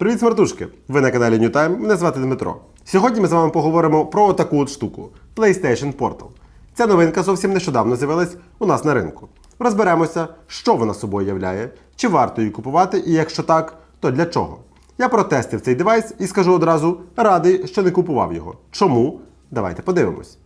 Привіт, смертушки! Ви на каналі New Time, мене звати Дмитро. Сьогодні ми з вами поговоримо про таку от штуку PlayStation Portal. Ця новинка зовсім нещодавно з'явилась у нас на ринку. Розберемося, що вона собою являє, чи варто її купувати, і якщо так, то для чого. Я протестив цей девайс і скажу одразу радий, що не купував його. Чому? Давайте подивимось.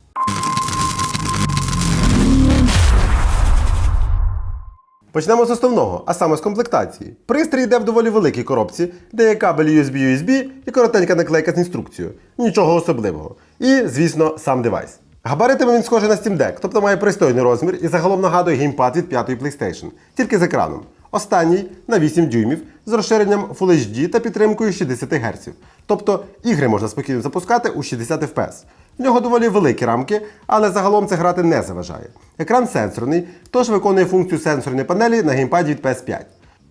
Почнемо з основного, а саме з комплектації. Пристрій йде в доволі великій коробці, де є кабель USB-USB і коротенька наклейка з інструкцією. Нічого особливого. І, звісно, сам девайс. Габаритами він схожий на Steam Deck, тобто має пристойний розмір і загалом нагадує геймпад від п'ятої PlayStation, тільки з екраном. Останній на 8 дюймів з розширенням Full HD та підтримкою 60 Гц. Тобто ігри можна спокійно запускати у 60 FPS. В нього доволі великі рамки, але загалом це грати не заважає. Екран сенсорний, тож виконує функцію сенсорної панелі на геймпаді від PS5.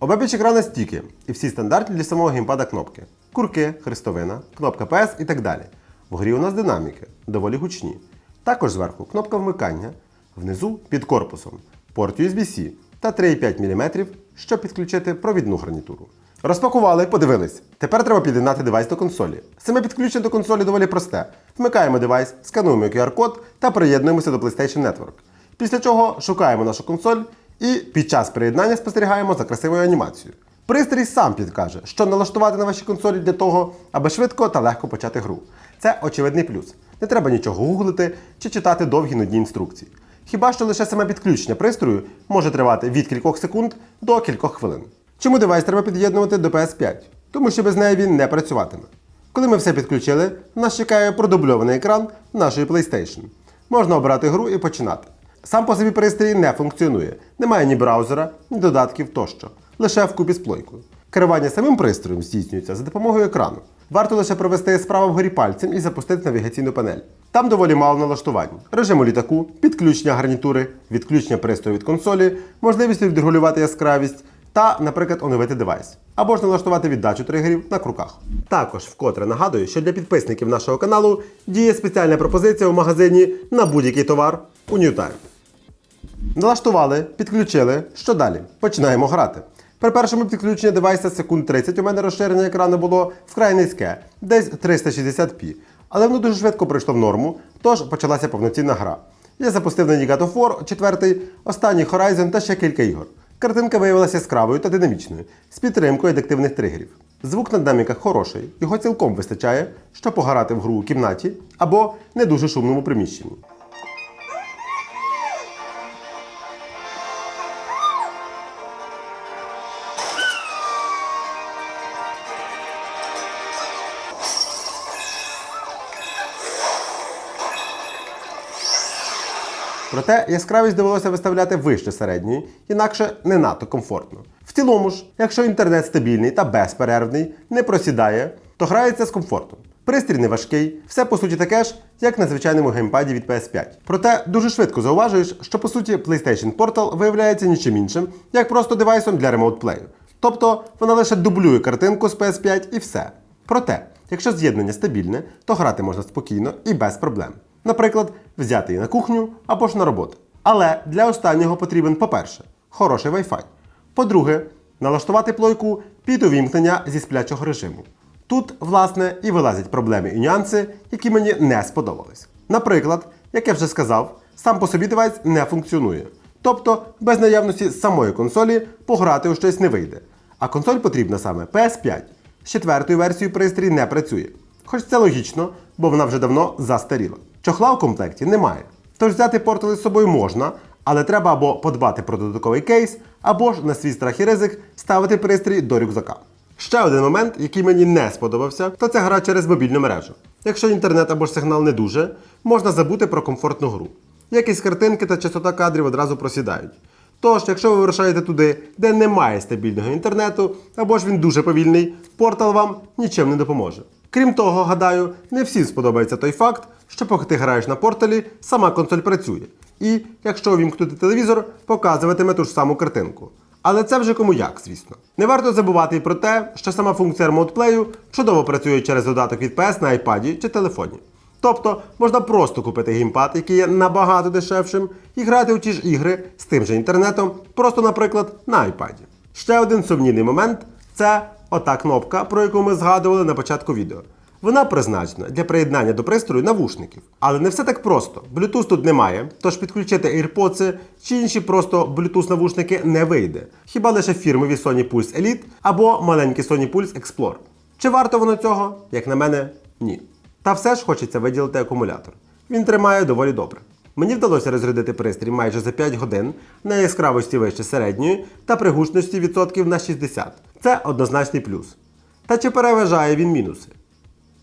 Обабіч екрана стіки і всі стандартні для самого геймпада кнопки. Курки, хрестовина, кнопка PS і так далі. В грі у нас динаміки, доволі гучні. Також зверху кнопка вмикання, внизу під корпусом, порт USB-C та 3,5 мм, щоб підключити провідну гарнітуру. Розпакували, подивились. Тепер треба під'єднати девайс до консолі. Саме підключення до консолі доволі просте. Вмикаємо девайс, скануємо QR-код та приєднуємося до PlayStation Network. Після чого шукаємо нашу консоль і під час приєднання спостерігаємо за красивою анімацією. Пристрій сам підкаже, що налаштувати на вашій консолі для того, аби швидко та легко почати гру. Це очевидний плюс. Не треба нічого гуглити чи читати довгі нудні інструкції. Хіба що лише саме підключення пристрою може тривати від кількох секунд до кількох хвилин. Чому девайс треба під'єднувати до PS5? Тому що без неї він не працюватиме. Коли ми все підключили, нас чекає продубльований екран нашої PlayStation. Можна обрати гру і починати. Сам по собі пристрій не функціонує, немає ні браузера, ні додатків тощо, лише вкупі з плойкою. Керування самим пристроєм здійснюється за допомогою екрану. Варто лише провести справа вгорі пальцем і запустити навігаційну панель. Там доволі мало налаштувань: режиму літаку, підключення гарнітури, відключення пристрою від консолі, можливість відрегулювати яскравість та, наприклад, оновити девайс. Або ж налаштувати віддачу тригерів на круках. Також вкотре нагадую, що для підписників нашого каналу діє спеціальна пропозиція у магазині на будь-який товар у NewTime. Налаштували, підключили. Що далі? Починаємо грати. При першому підключенні девайса секунд 30 у мене розширення екрану було вкрай низьке, десь 360p. Але воно дуже швидко прийшло в норму, тож почалася повноцінна гра. Я запустив на God of 4, останній Horizon та ще кілька ігор. Картинка виявилася яскравою та динамічною, з підтримкою адиктивних тригерів. Звук на динаміках хороший, його цілком вистачає, щоб пограти в гру у кімнаті або не дуже шумному приміщенні. Проте яскравість довелося виставляти вище середньої, інакше не надто комфортно. В цілому ж, якщо інтернет стабільний та безперервний, не просідає, то грається з комфортом. Пристрій не важкий, все по суті таке ж, як на звичайному геймпаді від PS5. Проте дуже швидко зауважуєш, що по суті PlayStation Portal виявляється нічим іншим, як просто девайсом для ремоут-плею. Тобто вона лише дублює картинку з PS5 і все. Проте, якщо з'єднання стабільне, то грати можна спокійно і без проблем. Наприклад, взяти її на кухню або ж на роботу. Але для останнього потрібен, по-перше, хороший Wi-Fi. По-друге, налаштувати плойку під увімкнення зі сплячого режиму. Тут, власне, і вилазять проблеми і нюанси, які мені не сподобались. Наприклад, як я вже сказав, сам по собі девайс не функціонує. Тобто, без наявності самої консолі пограти у щось не вийде. А консоль потрібна саме PS5. З четвертою версією пристрій не працює. Хоч це логічно, бо вона вже давно застаріла. Чохла в комплекті немає. Тож взяти портали з собою можна, але треба або подбати про додатковий кейс, або ж на свій страх і ризик ставити пристрій до рюкзака. Ще один момент, який мені не сподобався, то це гра через мобільну мережу. Якщо інтернет або ж сигнал не дуже, можна забути про комфортну гру. Якісь картинки та частота кадрів одразу просідають. Тож, якщо ви вирушаєте туди, де немає стабільного інтернету, або ж він дуже повільний, портал вам нічим не допоможе. Крім того, гадаю, не всім сподобається той факт, що поки ти граєш на порталі, сама консоль працює. І, якщо увімкнути телевізор, показуватиме ту ж саму картинку. Але це вже кому як, звісно. Не варто забувати і про те, що сама функція ремоутплею чудово працює через додаток від PS на iPad чи телефоні. Тобто можна просто купити геймпад, який є набагато дешевшим, і грати у ті ж ігри з тим же інтернетом, просто, наприклад, на iPad. Ще один сумнівний момент це ота кнопка, про яку ми згадували на початку відео. Вона призначена для приєднання до пристрою навушників. Але не все так просто. Bluetooth тут немає, тож підключити AirPods чи інші просто Bluetooth навушники не вийде. Хіба лише фірмові Sony Pulse Elite або маленький Sony Pulse Explore. Чи варто воно цього? Як на мене, ні. Та все ж хочеться виділити акумулятор. Він тримає доволі добре. Мені вдалося розрядити пристрій майже за 5 годин на яскравості вище середньої та при гучності відсотків на 60. Це однозначний плюс. Та чи переважає він мінуси?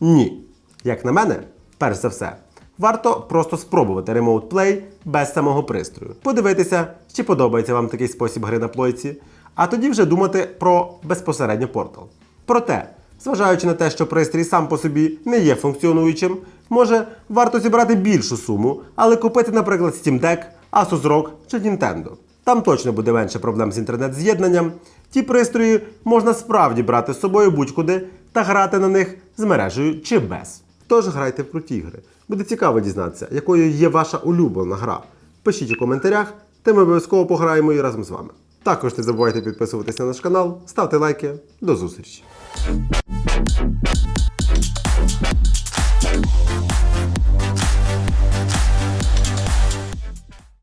Ні. Як на мене, перш за все, варто просто спробувати Remote Play без самого пристрою. Подивитися, чи подобається вам такий спосіб гри на плойці, а тоді вже думати про безпосередньо портал. Проте, зважаючи на те, що пристрій сам по собі не є функціонуючим, може варто зібрати більшу суму, але купити, наприклад, Steam Deck, Asus ROG чи Nintendo. Там точно буде менше проблем з інтернет-з'єднанням. Ті пристрої можна справді брати з собою будь-куди та грати на них з мережею чи без. Тож грайте в круті ігри. Буде цікаво дізнатися, якою є ваша улюблена гра. Пишіть у коментарях, та ми обов'язково пограємо і разом з вами. Також не забувайте підписуватися на наш канал, ставте лайки. До зустрічі!